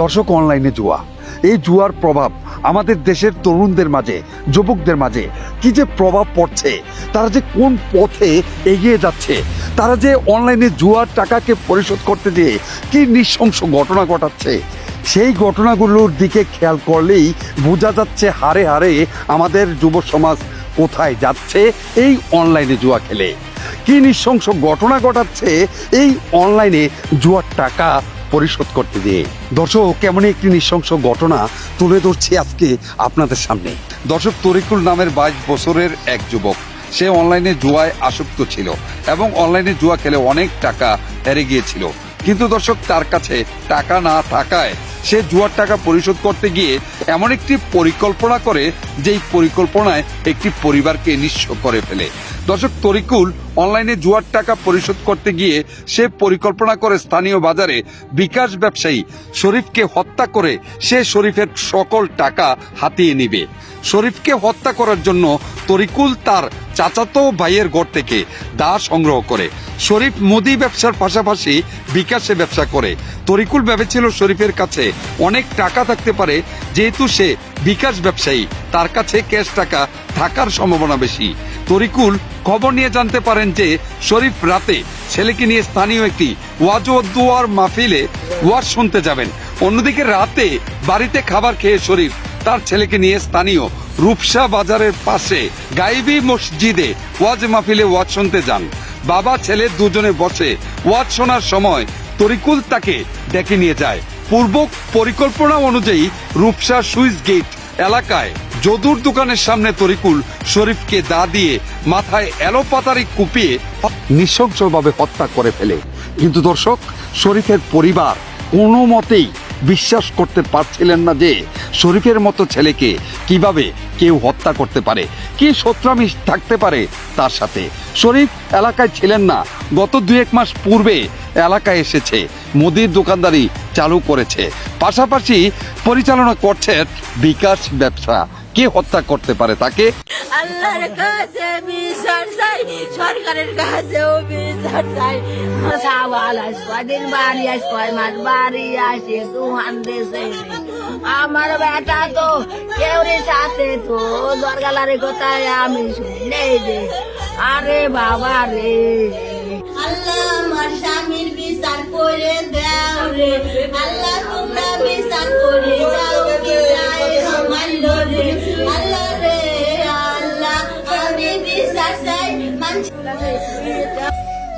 দর্শক অনলাইনে জুয়া। এই জুয়ার প্রভাব আমাদের দেশের তরুণদের মাঝে, যুবকদের মাঝে কি যে প্রভাব পড়ছে, তারা যে কোন পথে এগিয়ে যাচ্ছে, তারা যে অনলাইনে জুয়ার টাকাকে পরিশোধ করতে দিয়ে কি নৃশংস ঘটনা ঘটাচ্ছে, সেই ঘটনাগুলোর দিকে খেয়াল করলেই বোঝা যাচ্ছে হারে হারে আমাদের যুব সমাজ কোথায় যাচ্ছে এই অনলাইনে জুয়া খেলে। কি নৃশংস ঘটনা ঘটাচ্ছে এই অনলাইনে জুয়ার টাকা পরিশোধ করতে দিয়ে। দর্শক কেমনই একটি নৃশংস ঘটনা তুলে ধরছি আজকে আপনাদের সামনে। দর্শক, তরিকুল নামের বাইশ বছরের এক যুবক, সে অনলাইনে জুয়ায় আসক্ত ছিল এবং অনলাইনে জুয়া খেলে অনেক টাকা হেরে গিয়েছিল। কিন্তু দর্শক, তার কাছে টাকা না থাকায় সে জুয়ার টাকা পরিশোধ করতে গিয়ে এমন একটি পরিকল্পনা করে, যেই পরিকল্পনায় একটি পরিবারকে নিঃস্ব করে ফেলে। দর্শক, তরিকুল অনলাইনে জুয়ার টাকা পরিশোধ করতে গিয়ে সে পরিকল্পনা করে স্থানীয় বাজারে বিকাশ ব্যবসায়ী শরীফকে হত্যা করে সে শরীফের সকল টাকা হাতিয়ে নিবে। শরীফকে হত্যা করার জন্য তরিকুল তার চাচাতো ভাইয়ের ঘর থেকে দা সংগ্রহ করে। শরীফ মুদি ব্যবসার পাশাপাশি বিকাশে ব্যবসা করে। তরিকুল ভেবেছিল শরীফের কাছে অনেক টাকা থাকতে পারে, যেহেতু সে বিকাশ ব্যবসায়ী, তার কাছে ক্যাশ টাকা থাকার সম্ভাবনা বেশি। তরিকুল খবর নিয়ে জানতে পারেন যে, শরীফ রাতে ছেলেকে নিয়ে স্থানীয় একটি ওয়াজ দুয়ার মাহফিলে ওয়াজ শুনতে যাবেন। অন্যদিকে রাতে বাড়িতে খাবার খেয়ে শরীফ তার ছেলেকে নিয়ে স্থানীয় রূপসা বাজারের পাশে গাইবি মসজিদে ওয়াজ মাহফিলে ওয়াজ শুনতে যান। বাবা, ছেলে দুজনে বসে ওয়াজ শোনার সময় তরিকুল তাকে ডেকে নিয়ে যায়। পূর্ব পরিকল্পনা অনুযায়ী রূপসা সুইস গেট এলাকায় যদুর দোকানের সামনে তরিকুল শরীফকে দা দিয়ে মাথায় এলোপাতারি কুপিয়ে নৃশংসভাবে হত্যা করে ফেলে। কিন্তু দর্শক, শরীফের পরিবার কোনো মতেই বিশ্বাস করতে পারছিলেন না যে শরীফের মতো ছেলেকে কীভাবে কেউ হত্যা করতে পারে, কি সত্রামিশ থাকতে পারে তার সাথে। শরীফ এলাকায় ছিলেন না, গত দু এক মাস পূর্বে এলাকায় এসেছে, মুদির দোকানদারি চালু করেছে। পাশাপাশি পরিচালনা করছে বিকাশ ব্যবসা। কে হত্যা করতে পারে তাকে? আল্লাহর কাছে বিচার চাই সরকারের কাছেও বিচার চাই। সাবাল আস কদিন বাড়ি আস কয় মাস বাড়ি আসে তুহান দেশে আমার বেটা তো কেউ সাথে তো দরগালারে কোথায় আমি শুনে রে? আরে বাবা রে। আল্লাহ আমার স্বামীর বিচার করে দাও রে। আল্লাহ তোমরা বিচার করে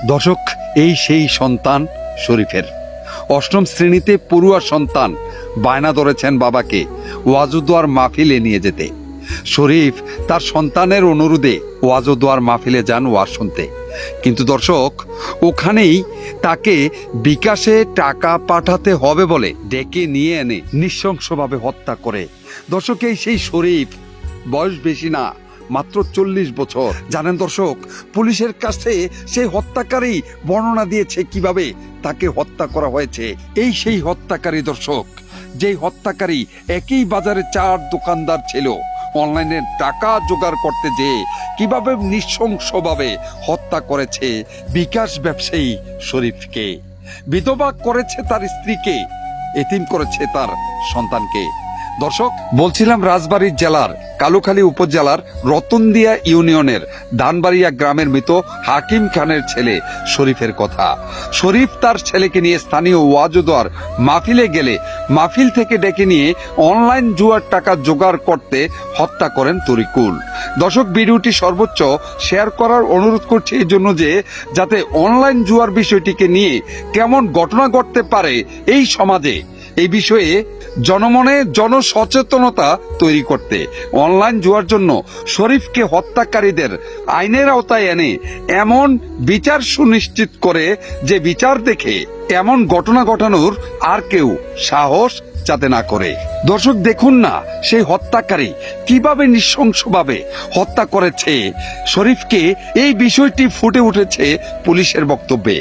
দর্শক, এই সেই সন্তান শরীফের। অষ্টম শ্রেণীতে পড়ুয়া সন্তান বায়না ধরেছেন বাবাকে ওয়াজুদোয়ার মাহফিলে নিয়ে যেতে। শরীফ তার সন্তানের অনুরোধে ওয়াজুদোয়ার মাহফিলে যান ওয়াজ শুনতে। কিন্তু দর্শক, ওখানেই তাকে বিকাশে টাকা পাঠাতে হবে বলে ডেকে নিয়ে এনে নৃশংসভাবে হত্যা করে। দর্শক, এই সেই শরীফ, বয়স বেশি না মাত্র চল্লিশ বছর। জানেন দর্শক, পুলিশের কাছে সেই হত্যাকারী বর্ণনা দিয়েছে কীভাবে তাকে হত্যা করা হয়েছে। এই সেই হত্যাকারী দর্শক, যেই হত্যাকারী একই বাজারে চার দোকানদার ছিল। অনলাইনে টাকা জোগাড় করতে যেয়ে কীভাবে নৃশংসভাবে হত্যা করেছে বিকাশ ব্যবসায়ী শরীফকে। বিধবা করেছে তার স্ত্রীকে, এতিম করেছে তার সন্তানকে। দর্শক, বলছিলাম রাজবাড়ী জেলার কালুখালী উপজেলার রতনদিয়া ইউনিয়নের ধানবাড়িয়া গ্রামের মৃত হাকিম খানের ছেলে শরীফের কথা। শরীফ তার ছেলেকে নিয়ে স্থানীয় ওয়াজুদার মাহফিলে গেলে মাহফিল থেকে ডেকে নিয়ে অনলাইন জুয়ার টাকা জোগাড় করতে হত্যা করেন তরিকুল। দর্শক, ভিডিওটি সর্বোচ্চ শেয়ার করার অনুরোধ করছি এই জন্য যে, যাতে অনলাইন জুয়ার বিষয়টিকে নিয়ে কেমন ঘটনা ঘটতে পারে এই সমাজে, এই বিষয়ে জনমনে জনসচেতনতা তৈরি করতে। অনলাইন জুয়ার জন্য শরীফকে হত্যাকারীদের আইনের আওতায় এনে এমন বিচার সুনিশ্চিত করে যে বিচার দেখে এমন ঘটনা ঘটানোর আর কেউ সাহস যাতে না করে। দর্শক, দেখুন না সেই হত্যাকারী কীভাবে নৃশংসভাবে হত্যা করেছে। শরীফকে এই বিষয়টি ফুটে উঠেছে পুলিশের বক্তব্যে।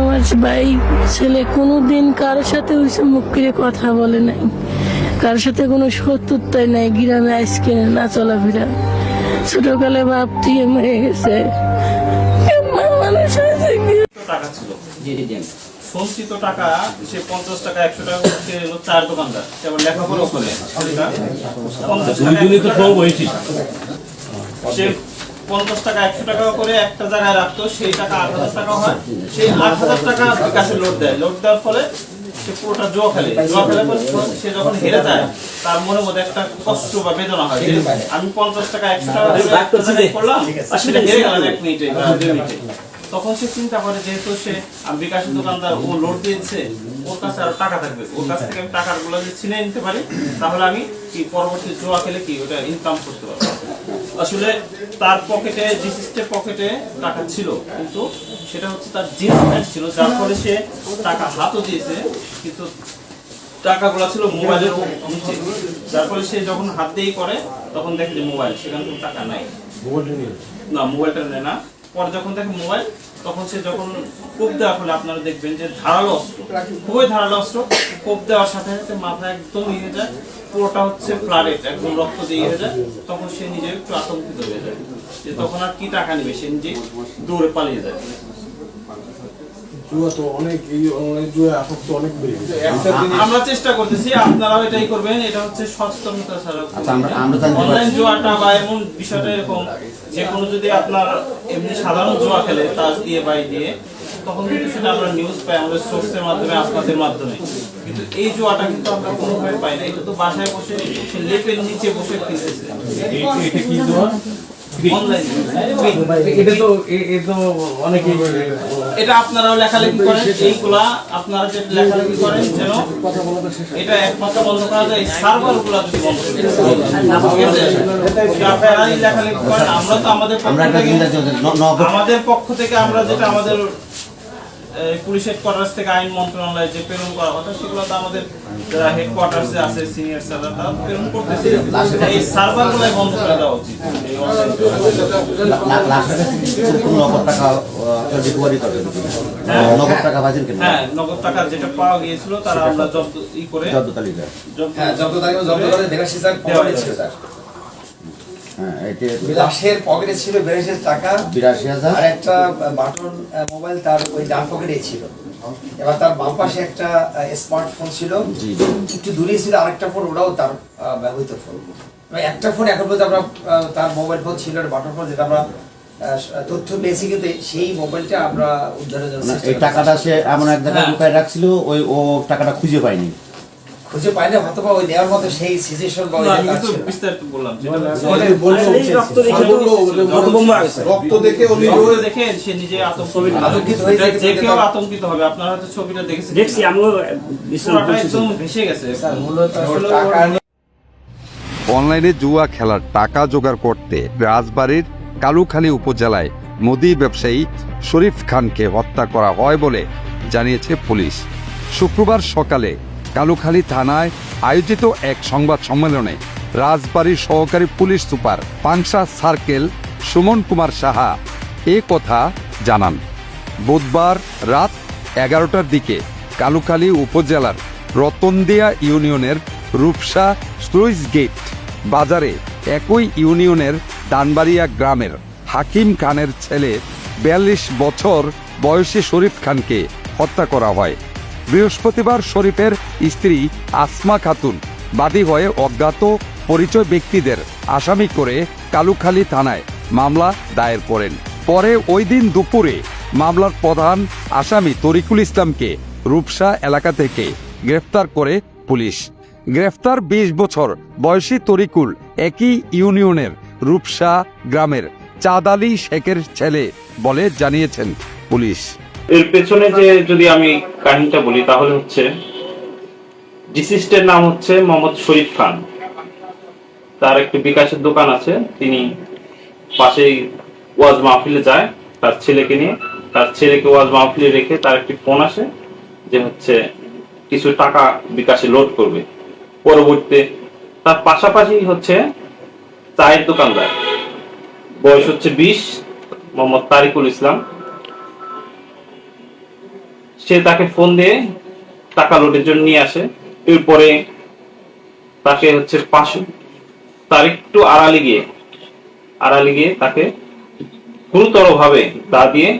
আমার ভাই ছেলে কোনোদিন কারোর সাথে ওই মুখ করে কথা বলে নাই। কারোর সাথে কোনো শত্রুতাই নাই গ্রামে আজকে না চলাফেরা। ছোটকালে বাপ দিয়ে মরে গেছে। মানুষ আছে টাকা ছিল। জি জি জি সঞ্চিত টাকা সে পঞ্চাশ টাকা একশো টাকা করে সে চার দোকানদার। সে আবার লেখাপড়াও করে। সেটা পঞ্চাশ টাকা একশো টাকা সে পঞ্চাশ টাকা একশো টাকা করে একটা জায়গায় রাখতো সেই টাকা আট হাজার টাকা হয়। সেই আট হাজার টাকা বিকাশে লোড দেয়। লোড দেওয়ার ফলে সে পুরোটা জোয়া খেলে। জোয়া খেলে সে যখন হেরে যায় তার মনের মধ্যে একটা কষ্ট বা বেদনা হয় আমি পঞ্চাশ টাকা একশো টাকা করলাম সেটা হেরে গেলাম এক মিনিটে দুই মিনিটে তখন সে চিন্তা করে যেহেতু সে বিকাশের দোকানদার ও লোড দিয়েছে ওর কাছে আরও টাকা থাকবে। ওর কাছ থেকে আমি টাকারগুলো যদি ছিনে নিতে পারি তাহলে আমি কি পরবর্তী জোয়া খেলে কি ওটা ইনকাম করতে পারব? আসলে তার পকেটে জিসিসের পকেটে টাকা ছিল কিন্তু সেটা হচ্ছে তার জিন্স প্যান্ট ছিল যার ফলে সে টাকা হাতও দিয়েছে কিন্তু টাকাগুলো ছিল মোবাইলের নিচে। যার ফলে সে যখন হাত দিয়েই করে তখন দেখে যে মোবাইল সেখানে কোনো টাকা নাই। না মোবাইলটা নেয় না। পরে যখন দেখে মোবাইল তখন সে যখন কোপ দেওয়ার ফলে আপনারা দেখবেন যে ধারালো অস্ত্র, খুবই ধারালো অস্ত্র, কোপ দেওয়ার সাথে সাথে মাথা একদম ইয়ে যায়, পুরোটা হচ্ছে ফ্লারেট একদম রক্ত দিয়ে হয়ে যায়, তখন সে নিজে একটু আতঙ্কিত হয়ে যায়। যে তখন আর কি টাকা নেবে, সে নিজে দৌড়ে পালিয়ে যায়। জুয়া তো অনেক অনলাইন জুয়া আসক্ত অনেক বেড়ে আমরা চেষ্টা করতেছি আপনারাও এটাই করবেন এটা হচ্ছে সচেতনতা ছাড়া আচ্ছা, আমরা- আমরা জানতে পারছি। অনলাইন জুয়াটা বা এমন বিষয়টা এরকম যে কোনো যদি আপনার এমনি সাধারণ জুয়া খেলে তাস দিয়ে বাই দিয়ে তখন কিন্তু সেটা আমরা নিউজ পাই আমাদের সোর্সের মাধ্যমে আপনাদের মাধ্যমে। কিন্তু এই জুয়াটা কিন্তু আমরা কোনোভাবে পাই না। এটা তো বাসায় বসে লেপের নিচে বসে খেলতেছে। এটা তো এ- এ এটা আপনারাও লেখালেখি করেন এইগুলা আপনারা যে লেখালেখি করেন যেন এটা একমাত্র বন্ধ করা যায়। সার্ভারগুলা যদি বন্ধ আপনারা লেখালেখি করেন আমরা তো পক্ষ থেকে- আমাদের পক্ষ থেকে আমরা যেটা আমাদের এই, পুলিশ হেডকোয়ার্টার্স থেকে আইন মন্ত্রণালয়ে যে প্রেরণ করা কথা সেগুলো তো আমাদের যারা হেডকোয়ার্টার্সে আছে সিনিয়র স্যাররা তারা প্রেরণ করতেছে। এই সার্ভার গুলাই বন্ধ করে দেওয়া উচিত। নগদ টাকা কিনা? হ্যাঁ নগদ টাকা যেটা পাওয়া গিয়েছিল তারা আমরা জব্দ ই করে চোদ্দ তালিকা। জব্দ হ্যাঁ জব্দ তারিখ জব্দ করে দেখাচ্ছি পকেটে ছিল হ্যাঁ লাশের পকেটে ছিল বিরাশি টাকা। বিরাশি হাজার। আর একটা বাটন মোবাইল তার ওই ডান পকেটে ছিল। এবার তার বাম পাশে একটা স্মার্টফোন ছিল। একটু দূরে ছিল আরেকটা ফোন ওটাও তার ব্যবহৃত ফোন একটা ফোন এখন পর্যন্ত আমরা তার মোবাইল ফোন ছিল বাটন ফোন যেটা আমরা তথ্য পেয়েছি কিন্তু সেই মোবাইলটা আমরা উদ্ধারের জন্য এই টাকাটা সে এমন এক জায়গায় লুকায় রাখছিল ওই ও টাকাটা খুঁজে পায়নি। খুঁজে পাইলে হয়তো বা ওই নেওয়ার মতো সেই সিচুয়েশন বা। বিস্তারিত বললাম যেটা হচ্ছে- মানে বলল রক্ত দেখে রক্ত দেখে সে নিজে আতঙ্কিত আতঙ্কিত হয়ে যায়। যে কেউ আতঙ্কিত হবে আপনারা হয়তো ছবিটা দেখেছেন দেখছি আমিও একদম ভেসে গেছে। স্যার মূলত টাকা অনলাইনে জুয়া খেলার টাকা জোগাড় করতে রাজবাড়ির কালুখালী উপজেলায় মোদি ব্যবসায়ী শরীফ খানকে হত্যা করা হয় বলে জানিয়েছে পুলিশ। শুক্রবার সকালে কালুখালী থানায় আয়োজিত এক সংবাদ সম্মেলনে রাজবাড়ির সহকারী police super Pangsha circle Suman Kumar Saha এ কথা জানান। বুধবার রাত এগারোটার দিকে কালুখালী উপজেলার রতনদিয়া ইউনিয়নের রূপসা স্লুইস গেট বাজারে একই ইউনিয়নের দানবাড়িয়া গ্রামের হাকিম খানের ছেলে বিয়াল্লিশ বছর বয়সী শরীফ খানকে হত্যা করা হয়। বৃহস্পতিবার শরীফের স্ত্রী আসমা খাতুন বাদী হয়ে অজ্ঞাত পরিচয় ব্যক্তিদের আসামি করে কালুখালী থানায় মামলা দায়ের করেন। পরে ওই দিন দুপুরে মামলার প্রধান আসামি তরিকুল ইসলামকে রূপসা এলাকা থেকে গ্রেফতার করে পুলিশ। গ্রেফতার বিশ বছর বয়সী তরিকুল একই ইউনিয়নের রূপসা গ্রামের চাঁদালি শেখের ছেলে বলে জানিয়েছেন পুলিশ। এর পেছনে যে যদি আমি কাহিনীটা বলি, তাহলে হচ্ছে ডিসিস্টের নাম হচ্ছে মোহাম্মদ শরীফ খান। তার একটি বিকাশের দোকান আছে। তিনি পাশেই ওয়াজ মাহফিলে যায় তার ছেলেকে নিয়ে। তার ছেলেকে ওয়াজ মাহফিলে রেখে তার একটি ফোন আসে যে হচ্ছে কিছু টাকা বিকাশে লোড করবে। পরবর্তীতে তার পাশাপাশি হচ্ছে চায়ের দোকানদার। বয়স হচ্ছে বিশ, মোহাম্মদ তারিকুল ইসলাম। সে তাকে ফোন দিয়ে টাকা লোডের জন্য নিয়ে আসে। এরপরে তাকে হচ্ছে পাশে, তার একটু আড়ালে গিয়ে আড়ালে গিয়ে তাকে গুরুতর ভাবে দা দিয়ে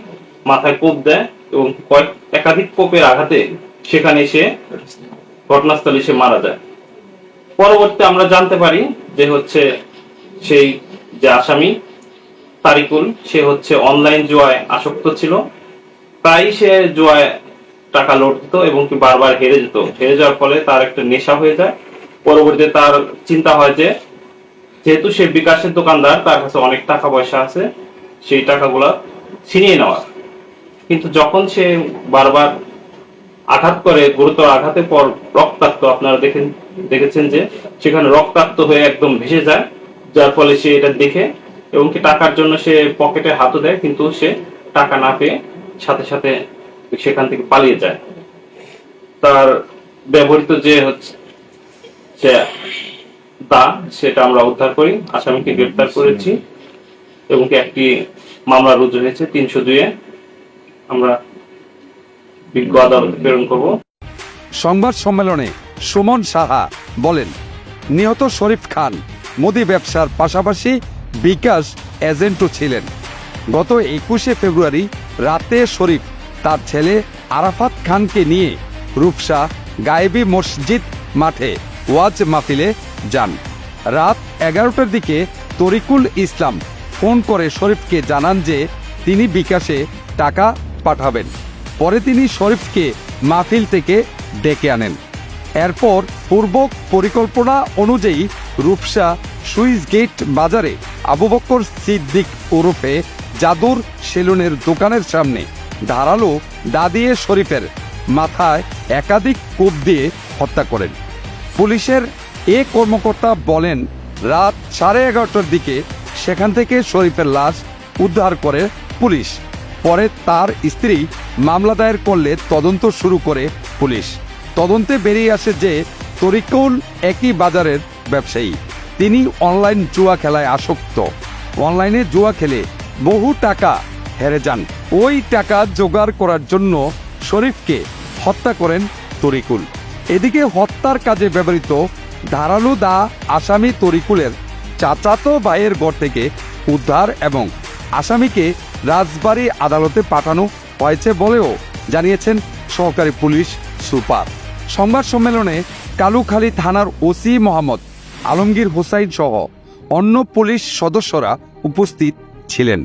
মাথায় কোপ দেয় এবং কয়েক, একাধিক কোপের আঘাতে সেখানে সে ঘটনাস্থলে সে মারা যায়। পরবর্তী আমরা জানতে পারি যে হচ্ছে সেই যে আসামি তারিকুল, সে হচ্ছে অনলাইন জুয়ায় আসক্ত ছিল। প্রায়ই সে জুয়ায় টাকা লোড দিত এবং কি বারবার হেরে যেত। হেরে যাওয়ার ফলে তার একটা নেশা হয়ে যায়। পরবর্তীতে তার চিন্তা হয় যে, যেহেতু সে বিকাশের দোকানদার, তার কাছে অনেক টাকা পয়সা আছে, সেই টাকাগুলা ছিনিয়ে নেওয়ার কিন্তু যখন সে বারবার আঘাত করে, গুরুতর আঘাতের পর রক্তাক্ত, আপনারা দেখেন, দেখেছেন যে, সেখানে রক্তাক্ত হয়ে একদম ভেসে যায়, যার ফলে সে এটা দেখে এবং কি টাকার জন্য সে পকেটে হাতও দেয়, কিন্তু সে টাকা না পেয়ে সাথে সাথে সেখান থেকে পালিয়ে যায়। তার ব্যবহৃত যে হচ্ছে দা, সেটা আমরা উদ্ধার করি, আসামিকে গ্রেপ্তার করেছি এবং একটি মামলা রুজু হয়েছে তিনশো দুয়ে আমরা বিজ্ঞ আদালতে প্রেরণ করব। সংবাদ সম্মেলনে সুমন সাহা বলেন, নিহত শরীফ খান মুদি ব্যবসার পাশাপাশি বিকাশ এজেন্টও ছিলেন। গত একুশে ফেব্রুয়ারি রাতে শরীফ তার ছেলে আরাফাত খানকে নিয়ে রূপসা গায়েবী মসজিদ মাঠে ওয়াজ মাহফিলে যান। রাত এগারোটার দিকে তরিকুল ইসলাম ফোন করে শরীফকে জানান যে তিনি বিকাশে টাকা পাঠাবেন। পরে তিনি শরীফকে মাহফিল থেকে ডেকে আনেন। এরপর পূর্ব পরিকল্পনা অনুযায়ী রূপসা সুইস গেট বাজারে আবু বক্কর সিদ্দিক ওরফে জাদুর সেলুনের দোকানের সামনে ধারালো দা দিয়ে শরীফের মাথায় একাধিক কোপ দিয়ে হত্যা করেন। পুলিশের এ কর্মকর্তা বলেন, রাত সাড়ে এগারোটার দিকে সেখান থেকে শরীফের লাশ উদ্ধার করে পুলিশ। পরে তার স্ত্রী মামলা দায়ের করলে তদন্ত শুরু করে পুলিশ। তদন্তে বেরিয়ে আসে যে তরিকুল একই বাজারের ব্যবসায়ী। তিনি অনলাইন জুয়া খেলায় আসক্ত। অনলাইনে জুয়া খেলে বহু টাকা হেরে যান। ওই টাকা জোগাড় করার জন্য শরীফকে হত্যা করেন তরিকুল। এদিকে হত্যার কাজে ব্যবহৃত ধারালো দা আসামি তরিকুলের চাচাতো ভাইয়ের ঘর থেকে উদ্ধার এবং আসামিকে রাজবাড়ী আদালতে পাঠানো হয়েছে বলেও জানিয়েছেন সহকারী পুলিশ সুপার। সংবাদ সম্মেলনে কালুখালী থানার ওসি মোহাম্মদ আলমগীর হোসাইন সহ অন্য পুলিশ সদস্যরা উপস্থিত ছিলেন।